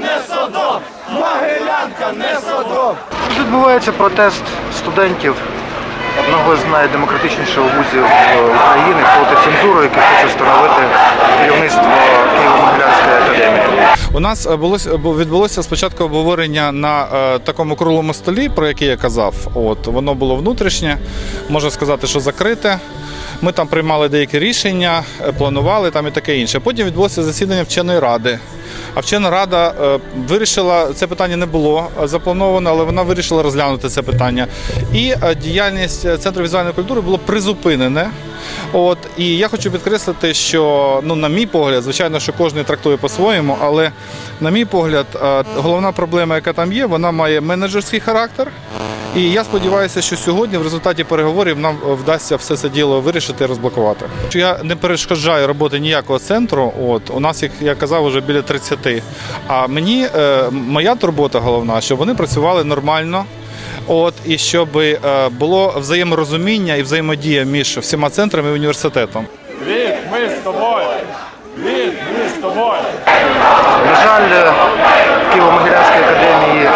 не Содом! Могилянка не Содом! Тут відбувається протест студентів одного з найдемократичніших вузів е, України проти цензури, який хоче встановити керівництво Києво-Могилянської академії. У нас е, було відбулося спочатку обговорення на е, такому круглому столі, про який я казав. От воно було внутрішнє, можна сказати, що закрите. Ми там приймали деякі рішення, е, планували там і таке інше. Потім відбулося засідання вченої ради. А вчена рада е, вирішила, це питання не було е, заплановано, але вона вирішила розглянути це питання. І діяльність Центру візуальної культури було призупинене. От і я хочу підкреслити, що ну, на мій погляд, звичайно, що кожен трактує по-своєму, але на мій погляд, головна проблема, яка там є, вона має менеджерський характер. І я сподіваюся, що сьогодні в результаті переговорів нам е, вдасться все це діло вирішити і розблокувати. Я не перешкоджаю роботи ніякого центру. От у нас їх я казав вже біля 30. А мені е, моя турбота головна, щоб вони працювали нормально. От і щоб е, було взаєморозуміння і взаємодія між всіма центрами і університетом. Від, ми з тобою! Від, ми з тобою! На жаль, в Києво-Могилянській академії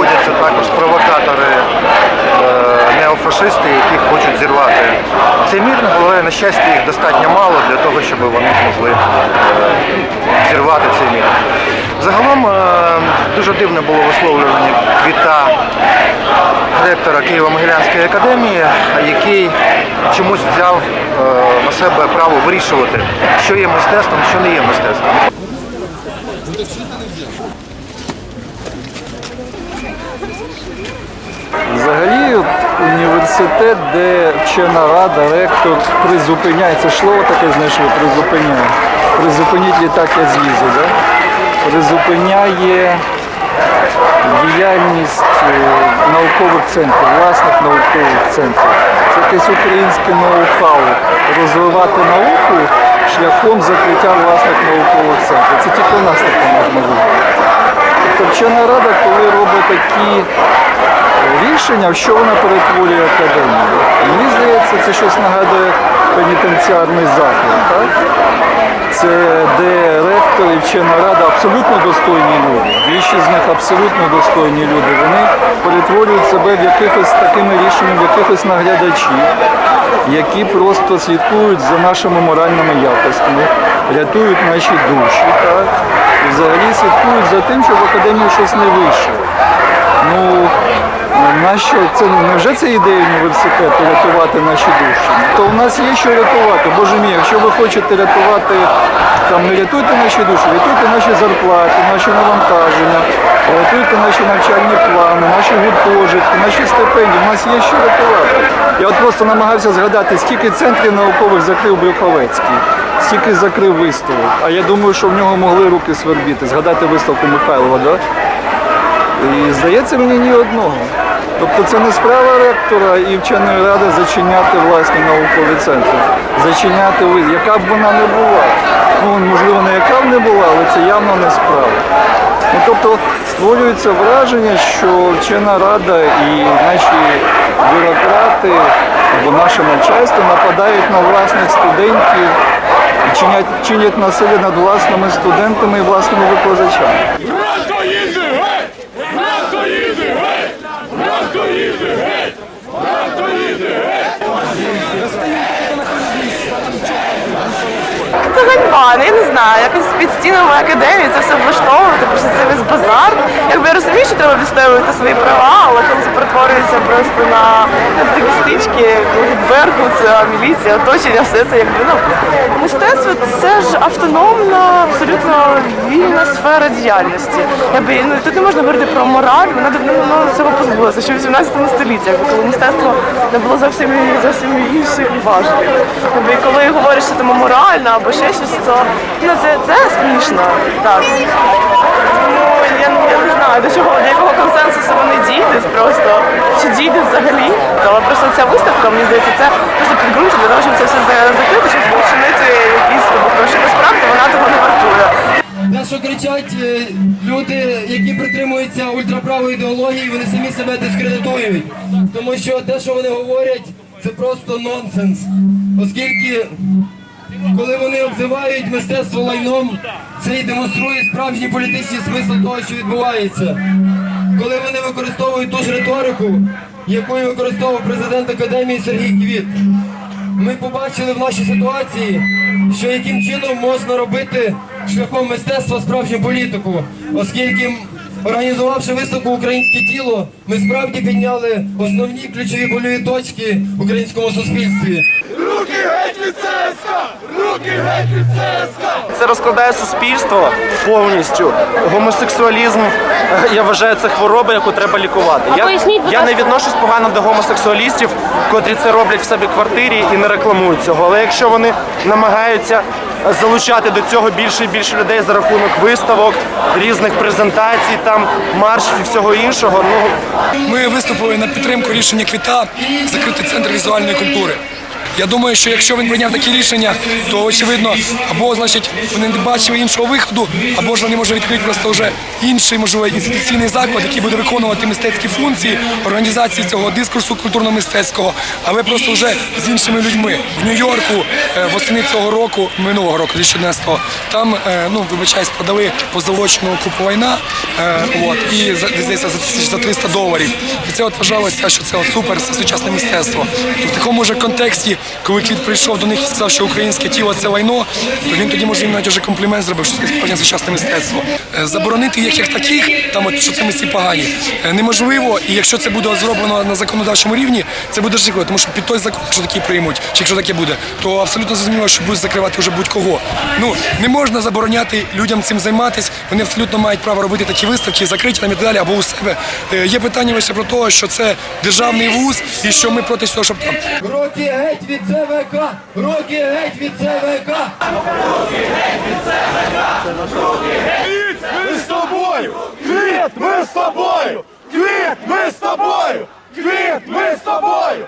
знаходяться також провокатори, е, неофашисти, які хочуть зірвати цей мір, але на щастя їх достатньо мало для того, щоб вони змогли е, зірвати цей мір. Загалом е, дуже дивне було висловлювання квіта ректора Києво-Могилянської академії, який чомусь взяв на себе право вирішувати, що є мистецтвом, що не є мистецтвом. Взагалі університет, де вчена рада, ректор призупиняє, це ж таке знайшли, призупиняє. Призупиніть літак, я злізу, да? призупиняє діяльність е, наукових центрів, власних наукових центрів. Це якесь українське ноу-хау. Розвивати науку шляхом закриття власних наукових центрів. Це тільки у нас таке можна бути. Вчена рада, коли робить такі рішення, в що вона перетворює академію. Мені здається, це щось нагадує пенітенціарний заклад. Так? Це де ректор і вчена рада абсолютно достойні люди. Більшість з них абсолютно достойні люди. Вони перетворюють себе в якихось такими рішеннями, в якихось наглядачів, які просто слідкують за нашими моральними якостями, рятують наші душі. Так? І взагалі слідкують за тим, щоб в академії щось не вийшло. Ну, нащо це невже це ідея університету рятувати наші душі? То в нас є що рятувати. Боже мій, якщо ви хочете рятувати, там не рятуйте наші душі, рятуйте наші зарплати, наші навантаження, рятуйте наші навчальні плани, наші гуртожитки, наші стипендії. У нас є що рятувати. Я от просто намагався згадати, скільки центрів наукових закрив Брюховецький, скільки закрив виставок. А я думаю, що в нього могли руки свербіти. Згадати виставку Михайлова, да? І здається мені ні одного. Тобто це не справа ректора і вченої ради зачиняти власні наукові центри, зачиняти виз, яка б вона не була. Ну, можливо, не яка б не була, але це явно не справа. Ну, тобто створюється враження, що вчена рада і наші бюрократи або наше начальство нападають на власних студентів і чинять, чинять насилля над власними студентами і власними викладачами. Це ганьба, ну я не знаю, якось під стінами академії це все влаштовувати, просто це весь базар. Якби я розумію, що треба відстоювати свої права, але коли це перетворюється просто на такий такі коли Беркут, міліція, оточення, все це якби ну мистецтво це ж автономна, абсолютно вільна сфера діяльності. Якби ну тут не можна говорити про мораль, вона давно давно цього позбулася, ще в 18 столітті, коли мистецтво не було зовсім зовсім інших важелів. Якби коли говориш, що тому морально або ще щось, то ну це, це смішно. Так. Тому я, я не знаю, до чого до якого консенсусу вони дійдуть просто чи дійдуть взагалі. Але просто ця виставка, мені здається, це просто підґрунтя для того, щоб це все за- закрити, щоб вчинити якісь тому що насправді вона того не вартує. Те, що кричать е, люди, які притримуються ультраправої ідеології, вони самі себе дискредитують. Тому що те, що вони говорять, це просто нонсенс. Оскільки коли вони обзивають мистецтво лайном, це і демонструє справжній політичний смисл того, що відбувається. Коли вони використовують ту ж риторику, яку і використовував президент академії Сергій Квіт. Ми побачили в нашій ситуації, що яким чином можна робити шляхом мистецтва справжню політику, оскільки організувавши виставку Українське тіло, ми справді підняли основні ключові больові точки в українському суспільстві. Руки геть від ЦСКА! Руки геть від ЦСКА! Це розкладає суспільство повністю. Гомосексуалізм, е, я вважаю, це хвороба, яку треба лікувати. Я, я не відношусь погано до гомосексуалістів, котрі це роблять в себе квартирі і не рекламують цього. Але якщо вони намагаються е, залучати до цього більше і більше людей за рахунок виставок, різних презентацій, там маршів і всього іншого, ну Ми виступили на підтримку рішення квіта закрити центр візуальної культури. Я думаю, що якщо він прийняв такі рішення, то очевидно, або значить вони не бачили іншого виходу, або ж вони може відкрити просто вже інший, можливо, інституційний заклад, який буде виконувати мистецькі функції організації цього дискурсу культурно-мистецького, але просто вже з іншими людьми. В Нью-Йорку е, восени цього року, минулого року, 2011-го, там, е, ну вибачаюсь, продали позолочену купу лайна, е, от, і за за тисяч за 300 доларів. І це от вважалося, що це от супер, це сучасне мистецтво. То в такому ж контексті, коли Квіт прийшов до них і сказав, що українське тіло це лайно, то він тоді може їм навіть вже комплімент зробив, що це сучасне мистецтво. Е, Заборонити їх як таких, там от що це митці погані, е, неможливо. І якщо це буде зроблено на законодавчому рівні, це буде житло, тому що під той закон, якщо такі приймуть, чи якщо таке буде, то абсолютно зрозуміло, що будуть закривати вже будь-кого. Ну не можна забороняти людям цим займатися. Вони абсолютно мають право робити такі виставки, закриті там і далі, або у себе. Е, Є питання лише про те, що це державний вуз і що ми проти цього, щоб там від ЦВК! Руки геть від ЦВК! Руки геть від ЦВК! Руки геть! Ми з тобою! Квіт! Ми з тобою! Квіт! Ми з тобою! Квіт! Ми з тобою!